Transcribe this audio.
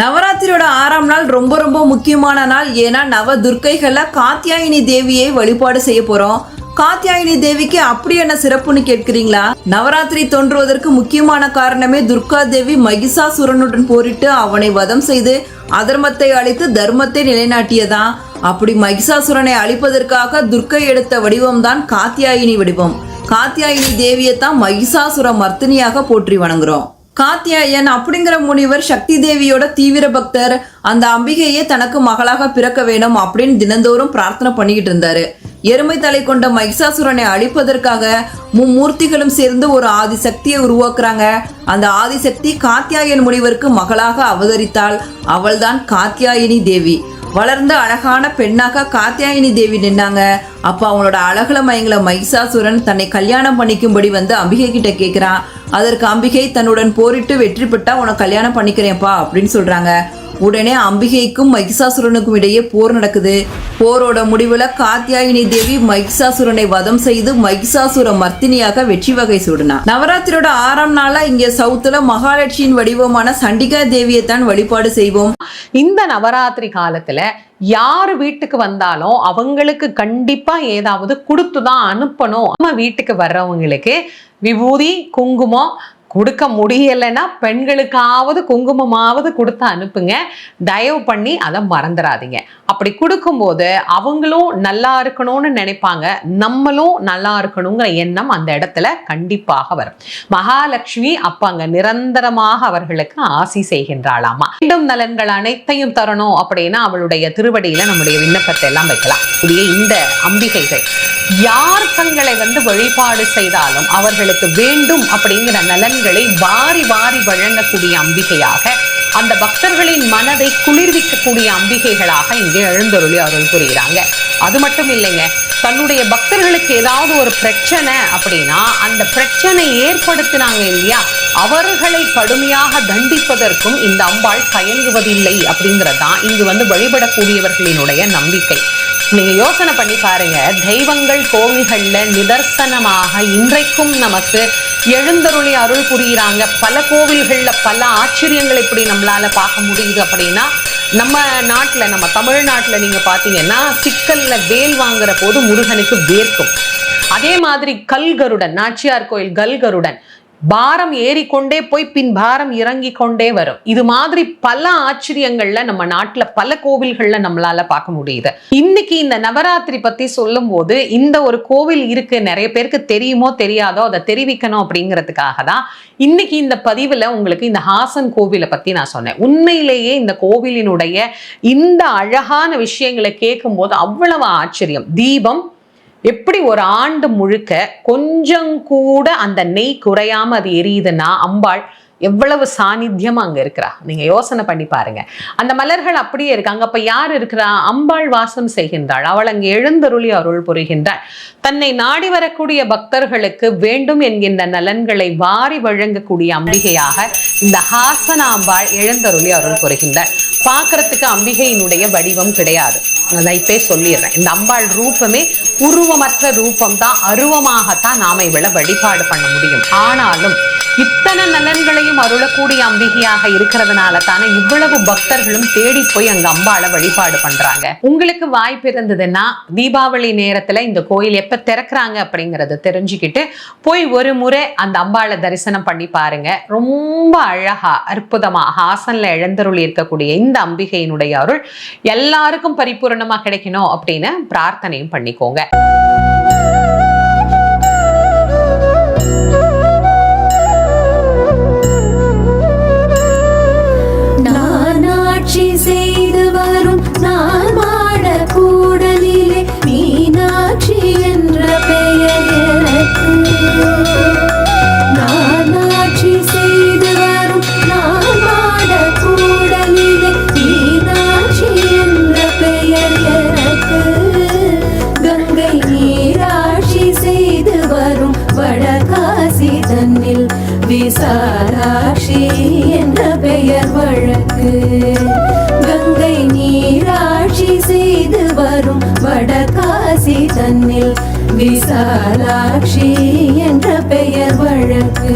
நவராத்திரியோட ஆறாம் நாள் ரொம்ப ரொம்ப முக்கியமான நாள். ஏன்னா நவ துர்க்கைகள்ல காத்தியாயினி தேவியை வழிபாடு செய்ய போறோம். காத்தியாயினி தேவிக்கு அப்படி என்ன சிறப்புன்னு கேட்கிறீங்களா? நவராத்திரி தோன்றுவதற்கு முக்கியமான காரணமே துர்கா தேவி மகிஷாசுரனுடன் போரிட்டு அவனை வதம் செய்து அதர்மத்தை அழித்து தர்மத்தை நிலைநாட்டியதான் அப்படி மகிஷாசுரனை அழிப்பதற்காக துர்க்கை எடுத்த வடிவம்தான் காத்தியாயினி வடிவம். காத்தியாயினி தேவியை தான் மகிஷாசுர மர்த்தினியாக போற்றி வணங்குறோம். காத்தியாயன் அப்படிங்கிற முனிவர் சக்தி தேவியோட தீவிர பக்தர். அந்த அம்பிகையே தனக்கு மகளாக பிறக்க வேணும் அப்படின்னு தினந்தோறும் பிரார்த்தனை பண்ணிக்கிட்டு இருந்தாரு. எருமை தலை கொண்ட மகிஷாசுரனை அழிப்பதற்காக மும்மூர்த்திகளும் சேர்ந்து ஒரு ஆதிசக்தியை உருவாக்குறாங்க. அந்த ஆதிசக்தி காத்தியாயன் முனிவருக்கு மகளாக அவதரித்தாள் அவள்தான் காத்தியாயினி தேவி. வளர்ந்த அழகான பெண்ணாக காத்தியாயினி தேவி நின்னாங்க. அப்போ அவனோட அழகுல மயங்கல மகிஷாசுரன் தன்னை கல்யாணம் பண்ணிக்கும்படி வந்து அம்பிகை கிட்ட கேட்குறான் அதற்கு அம்பிகை தன்னுடன் போரிட்டு வெற்றி பெற்றா உனக்கு கல்யாணம் பண்ணிக்கிறேன்ப்பா அப்படின்னு சொல்றாங்க. உடனே அம்பிகைக்கும் மகிஷாசுரனுக்கும் இடையே போர் நடக்குது. போரோட முடிவில் காத்தியாயினி தேவி மகிஷாசுரனை வதம் செய்து மகிஷாசுர மர்த்தினியாக வெற்றி வகை சூடினா. நவராத்திரியோட ஆறாம் நாளா இங்க சவுத்துல மகாலட்சுமியின் வடிவமான சண்டிகா தேவியை தான் வழிபாடு செய்வோம். இந்த நவராத்திரி காலத்துல யார் வீட்டுக்கு வந்தாலும் அவங்களுக்கு கண்டிப்பா ஏதாவது கொடுத்து தான் அனுப்பணும். நம்ம வீட்டுக்கு வர்றவங்களுக்கு விபூதி குங்குமம் கொடுக்க முடியலைன்னா பெண்களுக்காவது குங்குமமாவது கொடுத்து அனுப்புங்க. தயவு பண்ணி அதை மறந்துடாதீங்க. அப்படி கொடுக்கும்போது அவங்களும் நல்லா இருக்கணும்னு நினைப்பாங்க. நம்மளும் நல்லா இருக்கணுங்கிற எண்ணம் அந்த இடத்துல கண்டிப்பாக வரும். மகாலட்சுமி அப்பாங்க நிரந்தரமாக அவர்களுக்கு ஆசி செய்கின்றாளாமா. மீண்டும் நலன்கள் அனைத்தையும் தரணும் அப்படின்னா அவளுடைய திருவடியில நம்முடைய விண்ணப்பத்தை எல்லாம் வைக்கலாம். இப்படியே இந்த அம்பிகைகள். யார் தங்களை வந்து வழிபாடு செய்தாலும் அவர்களுக்கு வேண்டும் அப்படிங்கிற நலன் நலன்களை வாரி வாரி வழங்கக்கூடிய அம்பிகையாக அந்த பக்தர்களின் மனதை குளிர்விக்கக்கூடிய அம்பிகைகளாக இங்கே எழுந்தருளி அருள் புரிகிறாங்க. அது மட்டும் இல்லைங்க தன்னுடைய பக்தர்களுக்கு ஏதாவது ஒரு பிரச்சனை அப்படின்னா அந்த பிரச்சனை ஏற்படுத்தினாங்க இல்லையா அவர்களை கடுமையாக தண்டிப்பதற்கும் இந்த அம்பாள் தயங்குவதில்லை அப்படிங்கறதுதான் இங்கு வந்து வழிபடக்கூடியவர்களினுடைய நம்பிக்கை. நீங்க யோசனை பண்ணி பாருங்க. தெய்வங்கள் கோவில்கள்ல நிதர்சனமாக இன்றைக்கும் நமக்கு எழுந்தருளி அருள் புரியுறாங்க. பல கோவில்கள்ல பல ஆச்சரியங்கள் இப்படி நம்மளால பார்க்க முடியுது அப்படின்னா நம்ம நாட்டுல நம்ம தமிழ்நாட்டுல நீங்க பாத்தீங்கன்னா சிக்கல்ல வேல் வாங்குற போது முருகனுக்கு வேர்க்கும். அதே மாதிரி கல்கருடன் நாச்சியார் கோயில் கல்கருடன் பாரம் ஏறிக்கொண்டே போய் பின் பாரம் இறங்கி கொண்டே வரும். இது மாதிரி பல ஆச்சரியங்கள்ல நம்ம நாட்டுல பல கோவில்கள்ல நம்மளால பார்க்க முடியுது. இன்னைக்கு இந்த நவராத்திரி பத்தி சொல்லும் போது இந்த ஒரு கோவில் இருக்கு நிறைய பேருக்கு தெரியுமோ தெரியாதோ அதை தெரிவிக்கணும் அப்படிங்கிறதுக்காக தான் இன்னைக்கு இந்த பதிவுல உங்களுக்கு இந்த ஹாசன் கோவிலை பத்தி நான் சொன்னேன். உண்மையிலேயே இந்த கோவிலினுடைய இந்த அழகான விஷயங்களை கேட்கும்போது அவ்வளவு ஆச்சரியம். தீபம் எப்படி ஒரு ஆண்டு முழுக்க கொஞ்சம் கூட அந்த நெய் குறையாம அது எரியுதுன்னா அம்பாள் எவ்வளவு சாநித்தியம் அங்க இருக்கிறா? நீங்க யோசனை பண்ணி பாருங்க. அந்த மலர்கள் அப்படியே இருக்காங்க. அப்ப யார் இருக்கிறா? அம்பாள் வாசம் செய்கின்றாள். அவள் அங்கு எழுந்தருளி அருள் புரிகின்றாள். தன்னை நாடி வரக்கூடிய பக்தர்களுக்கு வேண்டும் என்கின்ற நலன்களை வாரி வழங்கக்கூடிய அம்பிகையாக இந்த ஹாசன அம்பாள் எழுந்தருளி அருள் புரிகின்றாள். பார்க்கறதுக்கு அம்பிகையினுடைய வடிவம் கிடையாது. நான் இப்பே சொல்லிடுறேன். இந்த அம்பாள் ரூபமே உருவமற்ற ரூபம் தான் அருவமாகத்தான் நாம இவளை வழிபாடு பண்ண முடியும். ஆனாலும் இத்தனை நலன்களையும் அருளக்கூடிய அம்பிகையாக இருக்கிறதுனால தானே இவ்வளவு பக்தர்களும் தேடி போய் அங்க அம்பால வழிபாடு பண்றாங்க. உங்களுக்கு வாய்ப்பு இருந்ததுன்னா தீபாவளி நேரத்துல இந்த கோயில் எப்ப திறக்கிறாங்க அப்படிங்கறத தெரிஞ்சுக்கிட்டு போய் ஒரு முறை அந்த அம்பாளை தரிசனம் பண்ணி பாருங்க. ரொம்ப அழகா அற்புதமா ஹாசன்ல எழுந்தருளி இருக்கக்கூடிய இந்த அம்பிகையினுடைய அருள் எல்லாருக்கும் பரிபூரணமா கிடைக்கணும் அப்படின்னு பிரார்த்தனையும் பண்ணிக்கோங்க. செய்து வரும் நான் மாட கூடலிலே மீனாட்சி என்ற பெயர் எனக்கு. நான் தன்னில் என்ற பெயர் வழக்கு. கங்கை நீராட்சி செய்து வரும் வடகாசி தன்னில் விசாலாட்சி என்ற பெயர் வழக்கு.